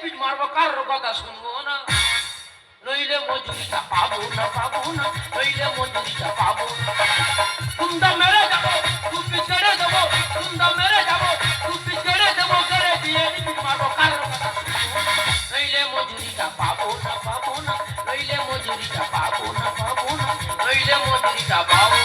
Repeat মারবো কারোর কথা শুনব না। নইলে মজুরিটা পাবো না পাবো না, নইলে মজুরিটা পাবো তুমদা মেরে যাব টুপি ছেড়ে দেবো তুমদা মেরে যাব টুপি ছেড়ে দেবো করে দিয়ে রিপিট মারবো কারোর কথা নইলে মজুরিটা পাবো না পাবো না, নইলে মজুরিটা পাবো না পাবো না, নইলে মজুরিটা পাবো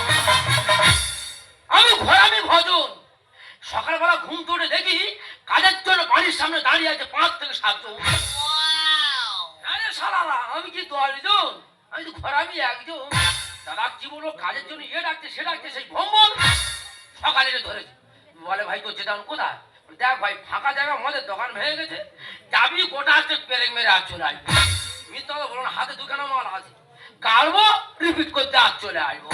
দাদা কি বলব কাজের জন্য ইয়ে ডাকছে সে ডাকছে সেই ভ্রমণ সকালে ধরেছে। বলে ভাই তো যেতাম কোথায়? দেখ ভাই ফাঁকা জায়গা আমাদের দোকান ভেঙে গেছে। যাবি গোটা আসতে পেরেক মেরে আর চলে আসবি। মিথ্যা কথা বলো না হাতে দুখানা মাল আছে। কাড়বো রিপিট করতে আর চলে আসব।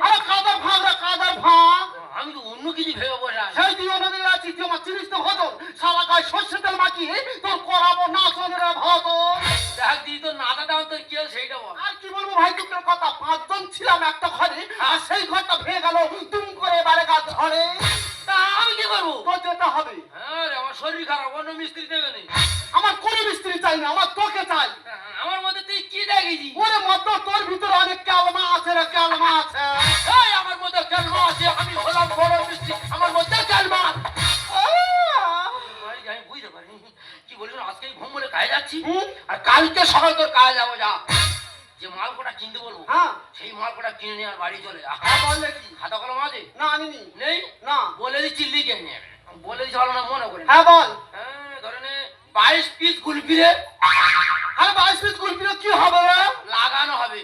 তোর ফাঁক ফাঁক কাদার ফাঁক। আমি তো অন্য কিছু ভেবে বসে সেই দিয়ে নদীর আছি তুই আমার চিনিস তো ভজন সারা গায়ে সর্ষে তেল মাখিয়ে তোর করাবো নাচন রে ভজন দেখ দিই তো নাদা দাও তোর কি সেইটা বল। আর কি বলব ভাই দুঃখের কথা পাঁচজন ছিলাম একটা ঘরে আর সেই ঘরটা ভেঙে গেল তুম করে এবারে গা ধরে। তা আমি কি করব? তোর যেতে হবে। হ্যাঁ রে, আমার শরীর খারাপ অন্য মিস্ত্রি দেবে নি আমার কোনো মিস্ত্রি চাই না আমার তোকে চাই। আমার মধ্যে তুই কি দেখেছি ওরে মত তোর ভিতরে অনেক ক্যালমা আছে রে ক্যালমা আছে। এই আমার কেলমা আছে আমি হলাম বড় মিস্ত্রি আমার মধ্যে কেলমা আমি বুঝতে পারি কি বলি আজকে ঘুম বলে কাজে যাচ্ছি? আর কালকে সকাল তোর কাজে যাব যা। যে মাল কিনতে বলব হ্যাঁ। সেই মাল কিনে নিয়ে আর বাড়ি চলে যা। হ্যাঁ বললে কি? খাতা কলম আছে? না আনিনি। নেই? না। বলে দিচ্ছি লিখে নিয়ে বলে দিচ্ছি ভালো না মনে করে হ্যাঁ বল। হ্যাঁ ধরে বাইশ পিস গুলপি রে আরে বাইশ পিস কুলপির কি হবে লাগানো হবে।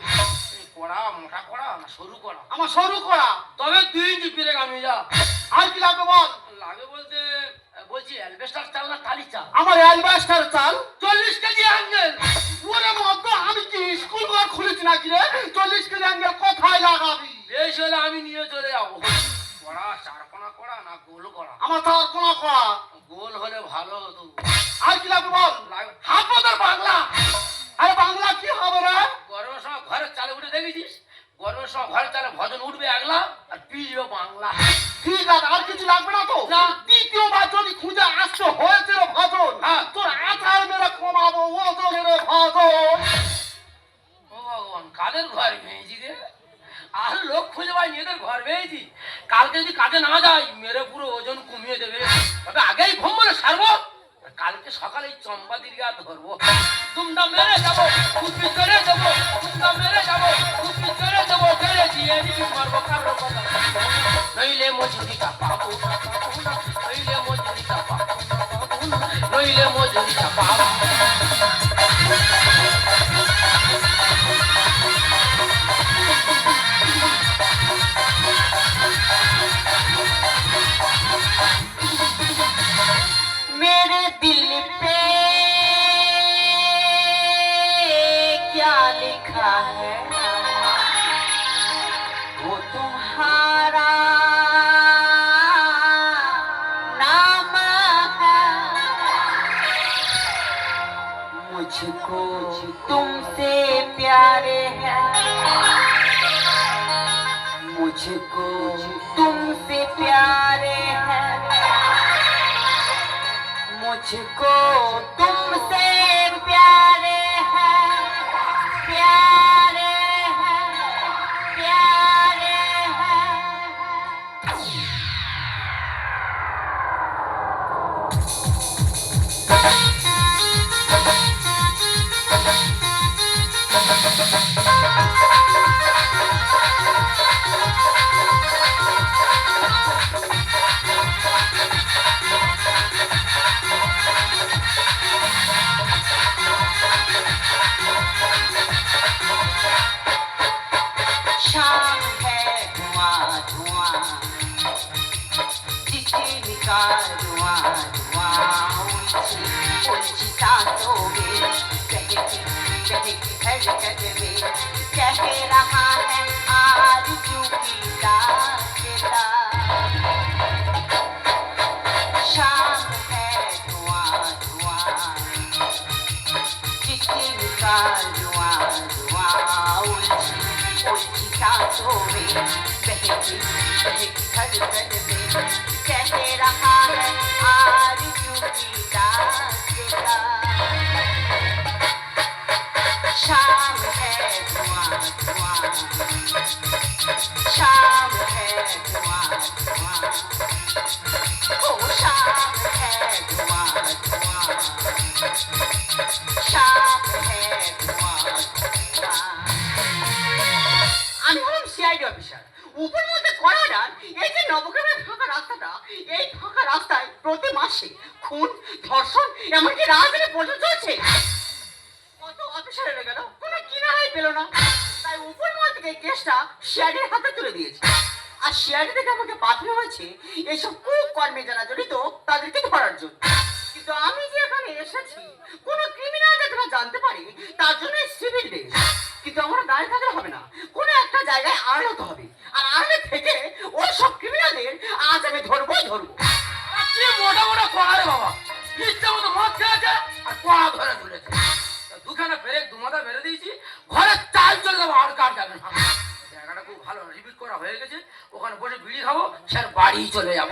কড়া মোটা কড়া না সরু কড়া আমার সরু করা তবে দুই ইঞ্চি পেরে আমি যা। আর কি লাগবে বল? লাগে বলতে বলছি অ্যালবেস্টার চাল না টালি চাল? আমার অ্যালবাস্টার চাল? চল্লিশ কেজি অ্যাঙ্গেল। ওরে মত আমি কি স্কুল ঘর খুলেছি নাকি রে? চল্লিশ কেজি আঙ্গেল কোথায় লাগাবি? বেশ হলে আমি নিয়ে চলে যাব। কড়া চারকোনা কড়া না গোল কড়া? আমার তার কোনা গোল হলে ভালো হতো। আর কি লাগবে বল? বাংলা বাংলা চালে গরমের সময় ঘরের চালে ভজন উঠবে একলা আর পিজবে বাংলা। ঠিক আছে আর কিছু লাগবে না তো? না। দ্বিতীয়বার যদি খুঁজে আসতে হয়েছে রে ভজন। তোর আচার মেরে কমাবো ওজনের ভজন। ও ভগবান কাদের ঘর ভেঙেছি রে? আর লোক খুঁজে পাই এদের ঘর ভেঙেছি। কালকে যদি কাজে না যাই মেরে পুরো ওজন কমিয়ে দেবে। তবে আগেই ঘুম বলে সারবো কালকে সকালে চম্পা আর ধরবো। তুমটা মেরে যাব কুপি করে দেবো मुझको तुमसे प्यारे है। मुझको तुमसे प्यारे है। मुझको धड़क दिल रहा है आज क्यों पीला है धुआँ धुआँ जिसके निकाल धुआँ धुआँ रहा है आज क्यों पीला এই ফাঁকা রাস্তায় প্রতি মাসে খুন, ধর্ষণ, এমনকি রাজধানী পর্যন্ত চলছে। কত অফিসার গেল কোনো? কিনারাই পেল না। তাই উপর মহল থেকে কেসটা সিআইডির হাতে তুলে দিয়েছে। আর সিআইডি থেকে আমাকে পাঠানো হয়েছে এইসব কুকর্মে যারা জড়িত, তাদেরকে ধরার জন্য। কিন্তু আমি যে এখানে এসেছি, কোনো ক্রিমিনাল যাতে না জানতে পারে? তার জন্য সিভিল ড্রেস কিন্তু আমরা দাঁড়িয়ে থাকলে হবে না। কোনো একটা জায়গায় আড়াল হবে আর আড়ালে থেকে ওই সব ক্রিমিনালদের আজ আমি ধরবোই ধরবো। কি মোটা মোটা কড়া রে বাবা। ইচ্ছা মতো মদ খেয়েছে আর কড়া ধরে তা দুখানা ব্রেক, দুমাথা মেরে দিয়েছি। ঘরে চাল চলে যাব, আর কার যাবে না। জায়গাটা খুব ভালো, রিপিট করা হয়ে গেছে। ওখানে বসে বিড়ি খাব স্যার বাড়ি চলে যাব।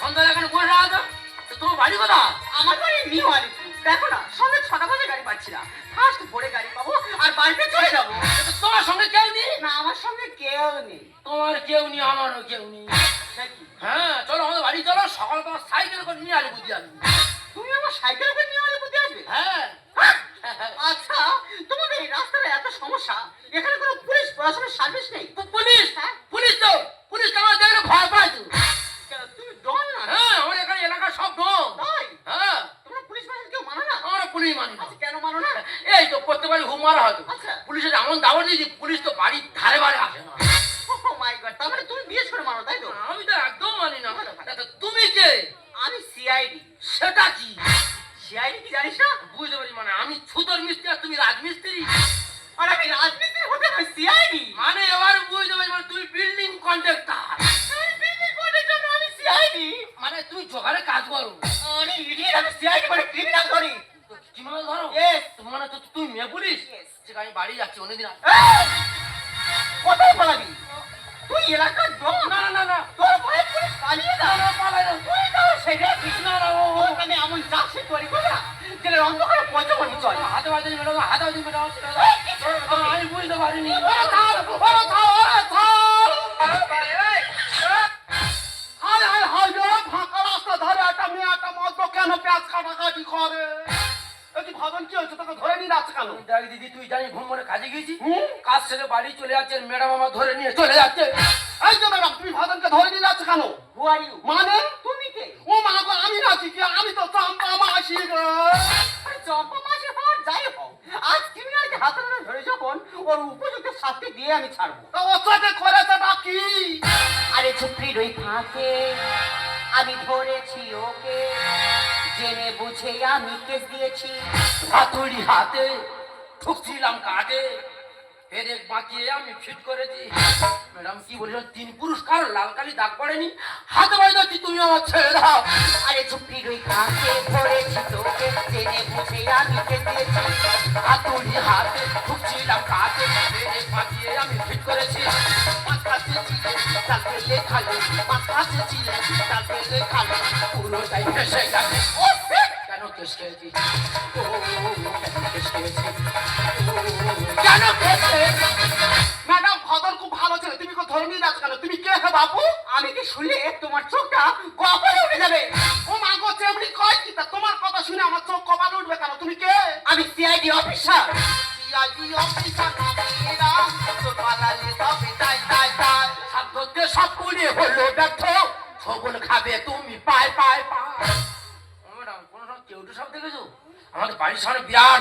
সন্ধ্যায় এখানে বসে তো তোমার বাড়ি কোথা আমার বাড়ি নিউ আলিপুর দেখো না সঙ্গে ছটা বাজে পাচ্ছি না ফার্স্ট ভোরে গাড়ি পাবো আর বাড়িতে চলে যাব। তোমার সঙ্গে কেউ নেই? না আমার সঙ্গে কেউ নেই। তোমার কেউ নেই আমারও কেউ নেই। হ্যাঁ চলো আমাদের বাড়ি চলো। সকাল তোমার সাইকেল করে নিয়ে আলি বুদ্ধি আসবি। তুমি আমার সাইকেল করে নিউ আলিপুরতে আসবে? হ্যাঁ। আচ্ছা তোমাদের এই রাস্তায় এত সমস্যা? এখানে কোনো পুলিশ প্রশাসনের সার্ভিস নেই? পুলিশ? হ্যাঁ? বাড়ি হুম মারা হয়তো আচ্ছা। পুলিশের এমন দাবার দিয়েছি পুলিশ তো বাড়ির ধারে বারে আসে না। মানে তুমি বিয়ে করে মানো তাই তো? আমি তো একদম মানি না। তুমি কে? আমি সিআইডি সেটা কি? সিআইডি কি জানিস না? বুঝতে পারি মানে আমি ছুতর মিস্ত্রি আর তুমি রাজমিস্ত্রি? যাচ্ছি অন্যদিন আসব। কোথায় পালাবি? তুই এলাকার ডন না না না তোর ভয়ে পুলিশ পালিয়ে না, না, পালাই না। তুই তাও সেটা কিছু না, না, ও। ওখানে এমন চাষে তৈরি করে না জেলের অন্ধকারে পচা মনে চলে। হাতে বাজে ম্যাডাম হাতে বাজে ম্যাডাম আমি বুঝতে পারিনি। ওরে থাম, ওরে থাম, ওরে থাম। হায় হায় হায় ফাঁকা রাস্তা ধরে একটা মেয়ে একটা মদ্য কেন পেঁয়াজ কাটাকাটি করে? কি হয়েছে? তোকে ধরে নিয়ে যাচ্ছে কেন? দেখ দিদি তুই জানি মরে কাজে ছেড়ে বাড়ি চলে যাচ্ছে ম্যাডাম আমার ধরে নিয়ে চলে যাচ্ছে। এই যে ম্যাডাম তুমি ধরে নিয়ে যাচ্ছে কেন? Who are মানে? তুমি কে? ও মা গো আমি নাচি কি? আমি তো চাম্পা মাসি গো। আরে চম্পা মাসি হওয়ার যাই হোক, আজ ক্রিমিনালকে হাতে নাতে ধরে যখন ওর উপযুক্ত শাস্তি দিয়ে আমি ছাড়বো। তা ওর সাথে করেছে কি আরে ঝুপড়ির ওই ফাঁকে আমি ধরেছি ওকে। আমি কেস দিয়েছি। হাতুড়ি হাতে ঠুকছিলাম কাটে ফেরে বাঁকিয়ে আমি ফিট করেছি। ম্যাডাম কি বলেছেন তিন পুরস্কার, লাল দাগ পড়েনি? হাতে বাড়ি যাচ্ছি তুমি আমার ছেড়ে দাও। আরে ঝুপড়ির ওই ফাঁকে ধরেছি তোকে জেনে বুঝে আমি কেস দিয়েছি। হাতুড়ি হাতে ঠুকছিলাম কাটে ফেরে বাঁকিয়ে আমি ফিট করেছি। তাকে লেখালো কাছে ছিলে তাকে লেখালো পুরোটাই ফেসে গেছে। Shit! কেন কেস ম্যাডাম ভজন খুব ভালো ছিল তুমি কো ধরে নিয়ে কেন তুমি কে হে বাবু আমি কি শুনলে তোমার চোখটা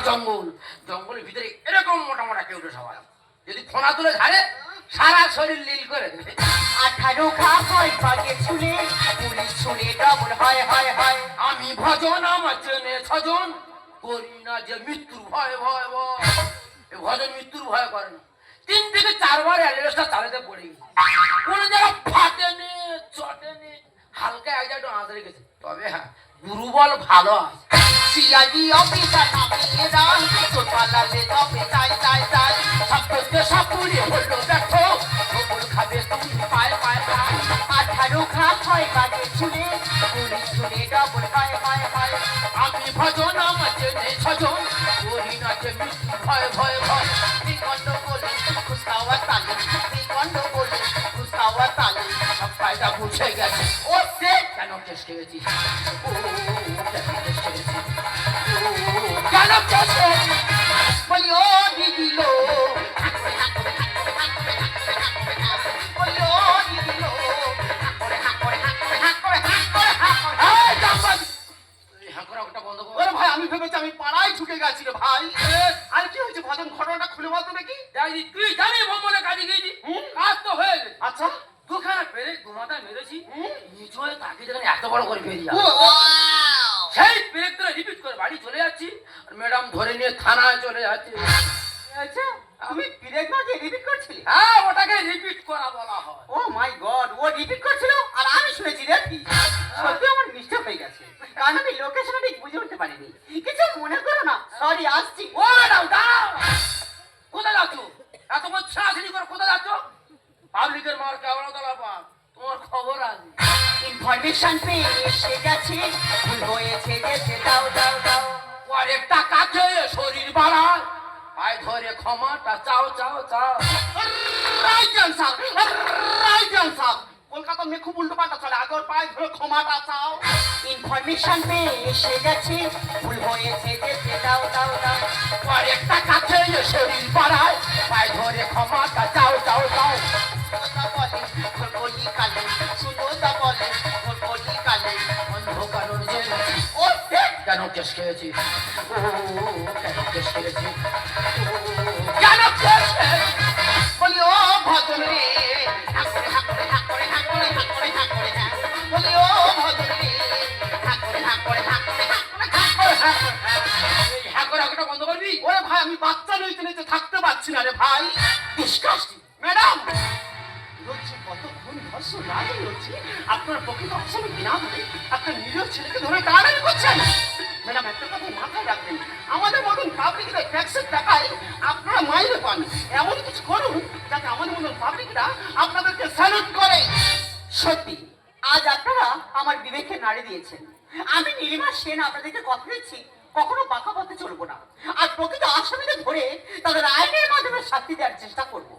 জঙ্গল জঙ্গলের ভিতরে এরকম মোটা মোটা কেউটে সব আছে। যদি ফোনা তুলে ঝাড়ে সারা শরীর লীল করে দেবে। আঠারো হয় বাগে ছুলে পুলিশ ছুলে ডবল হয় হয় হয়। আমি ভজন আমার চেনে ছজন। করি না যে মৃত্যুর ভয় ভয় ভয়। ভজন মৃত্যুর ভয় করে না। তিন থেকে চারবার অ্যালিভেস্টার চালাতে পড়ে কোনো জায়গা ফাটেনি চটেনি হালকা এক জায়গাটা আঁচড়ে গেছে তবে হ্যাঁ দুর্বল ভালো না যে ভয় ভয় ভয়। শ্রীকণ্ড বলে খুস্তাওয়া তালে। শ্রীকণ্ড বলে গেছে। ও সে কেন কেন বলি ও দিদি লো আমি ভেবেছি আমি পাড়ায় ঢুকে গেছি রে ভাই আর কি হয়েছে ভজন ঘটনাটা খুলে বলতো নাকি তুই জানি ভ্রমণে কাজে গেছি কাজ তো হয়ে আচ্ছা। দুখানা পেরে দুমাথা মেরেছি। নিচু হয়ে তাকে যেখানে এত বড় করে ও, সেই ধরে রিপিট করে বাড়ি চলে যাচ্ছি আর ম্যাডাম ধরে নিয়ে থানায় চলে যাচ্ছে। আচ্ছা তুমি ব্রেক মাঝে রিপিট করছিলে? হ্যাঁ ওটাকে রিপিট করা বলা হয়। ও মাই গড ও রিপিট করছিল আর আমি শুনেছি রেপি সত্যি আমার মিস্টেক হয়ে গেছে। কারণ আমি লোকেশনটা ঠিক বুঝে উঠতে পারিনি। কিছু মনে করো না সরি আসছি। ও ম্যাডাম দাঁড়াও কোথায় যাচ্ছ? এতক্ষণ ছাড়াছাড়ি করে কোথায় যাচ্ছ? পাবলিকের মার কেমন তারা পাক তোমার খবর আছে? ইনফরমেশন পেয়ে এসে গেছে ভুল হয়েছে গেছে দাও দাও দাও। একটা কাছে শরীর বাড়ায়। পায়ে ধরে ক্ষমাটা চাও চাও চাও। Right Saha right answer Kolkata মেয়ে খুব উল্টো পাল্টা চলে। আগে ওর পায়ে ধরে ক্ষমাটা চাও। ইনফরমেশন পেয়ে এসে গেছে। ভুল হয়েছে যেতে দাও দাও দাও একটা কাছে শরীর বাড়ায় পায়ে ধরে ক্ষমাটা চাও চাও চাও। কেন কেস খেয়েছি? ও, কেন কেস খেয়েছি? কেন কেস? বলি, ও ভজন রে পারছি না রে ভাই? Disgusting madam! হচ্ছে কত খুন ধর্ষণ রাজি হচ্ছে আপনার প্রকৃত আসামি বিনা ধরে আপনার নিরীহ ছেলেকে ধরে টানাটানি করছেন। ম্যাডাম, একটা কথা মাথায় রাখবেন। আমাদের মতন পাবলিকরা ট্যাক্সের টাকায় আপনারা মাইনে পান। এমন কিছু করুন যাতে আমাদের মতন পাবলিকরা আপনাদেরকে স্যালুট করে। সত্যি, আজ আপনারা আমার বিবেককে নাড়ি দিয়েছেন। আমি নীলিমা সেন, আপনাদেরকে কথা দিচ্ছি, কখনো বাঁকা পথে চলবো না। আর প্রকৃত আসামিদের ধরে তাদের মাধ্যমে শাস্তি দেওয়ার চেষ্টা করব।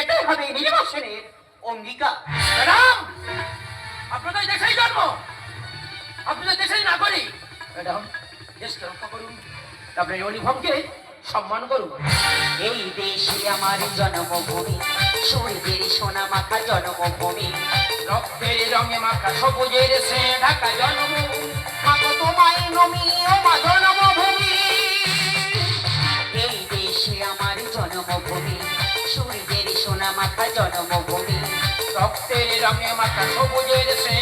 এটাই হবে নীলিমা সেনের অঙ্গীকার। ম্যাডাম আপনাদের দেশেই জন্ম। আপনাদের দেশেই না করি ম্যাডাম দেশকে রক্ষা করুন। আপনার ইউনিফর্মকে সম্মান করুন। এই দেশে আমার জন্মভূমি সূর্যের সোনা মাখা জন্মভূমি। রক্তের রঙে মাখা সবুজের সে ঢাকা জন্ম। মাগো তোমায় নমি ও মা জন্মভূমি এই দেশে আমার জন্মভূমি। সূর্যের সোনা মাথা জন্মভূমি। রক্তের রঙে মাথা সবুজের সে